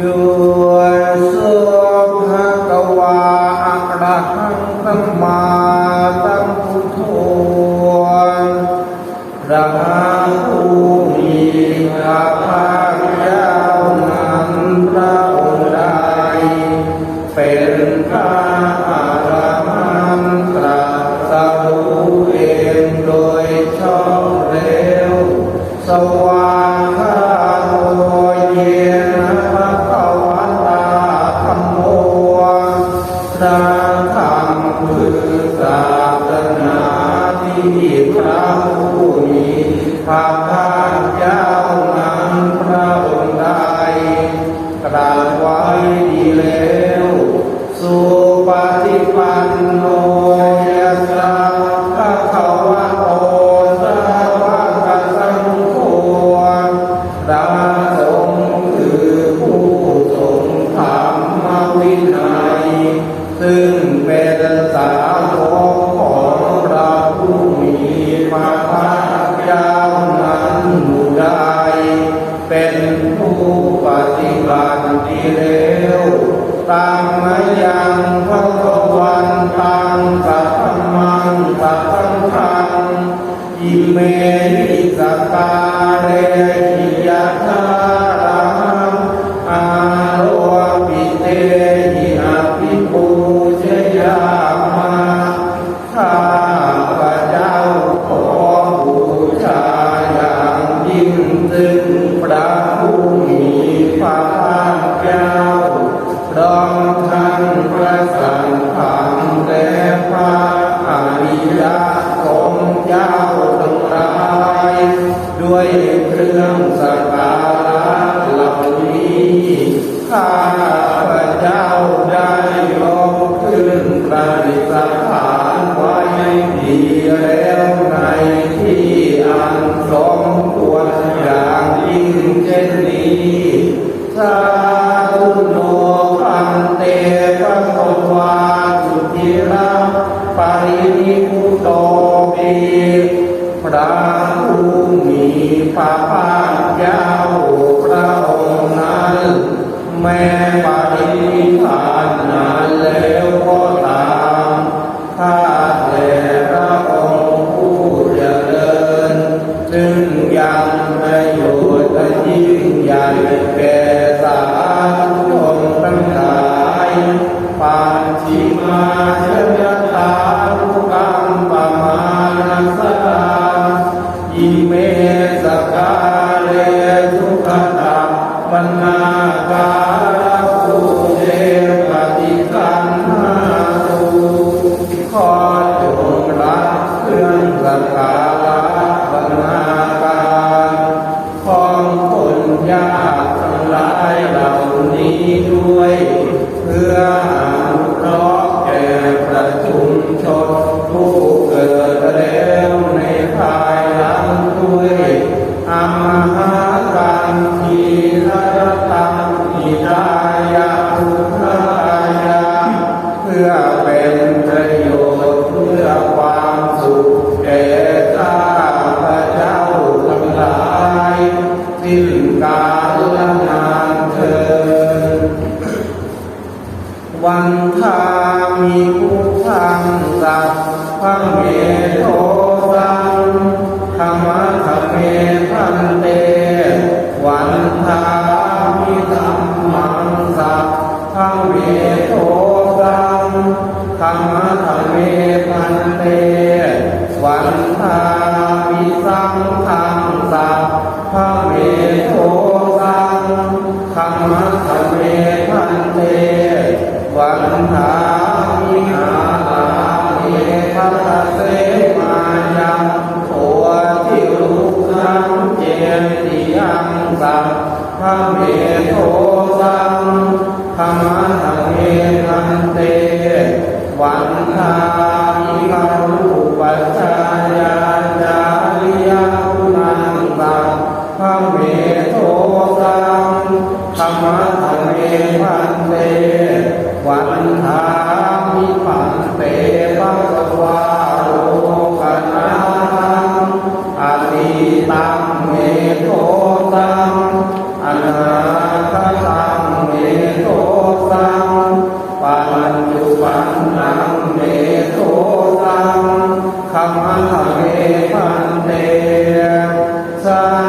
โตามมายัง เครื่องสักการะเหล่านี้ข้าพระเจ้าได้ยกขึ้นประดิษฐานไว้ดีแล้วในที่อันสมควรอย่างยิ่งเช่นนี้ แม้ปรินิพพานนานแล้วก็ตามข้าแต่พระองค์ผู้เจริญซึ่งยังประโยชน์ยิ่งใหญ่แก่สาธุชนทั้งหลายปาชิมาชยตาลุกัมปมานัสสาอิเมสกาเลสุขตาวันนาการ ยากทั้งหลายเหล่านี้ด้วย เพื่ออนุเคราะห์แก่ประชุมชนผู้เกิดแล้วในภายหลังด้วยอามหาการทีระตังอิดายาภุทายาเพื่อเป็นประโยชน์เพื่อความสุขแก่ข้าพระเจ้าทั้งหลายสิ้น กาลนานเถิดวันทามีผู้ทังสัพพะเม มะธรรมเมพันเตวันทามิหาลาเอพัสเสมายังโททิรุขังเจติยังสัพพะเมโทสั โตสังอนาคตังเมโตังปัญจุปันนังเมโตสังคัมมะเมนเตสั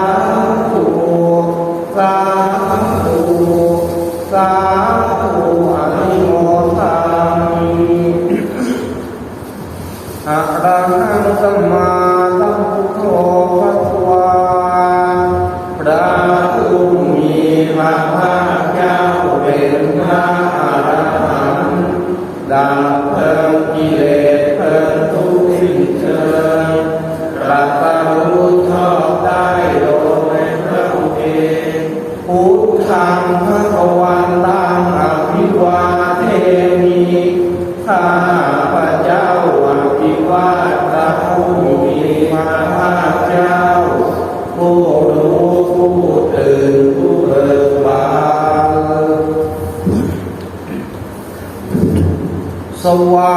الله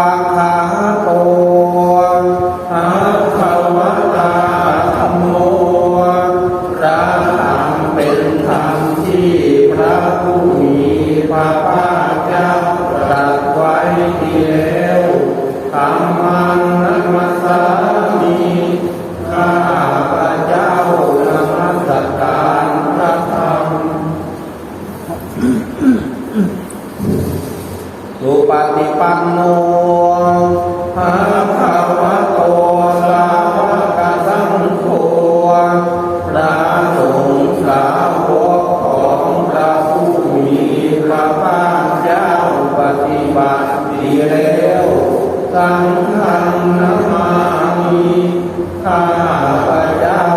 trabalhar.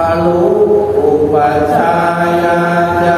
ขลุอุปชายาจา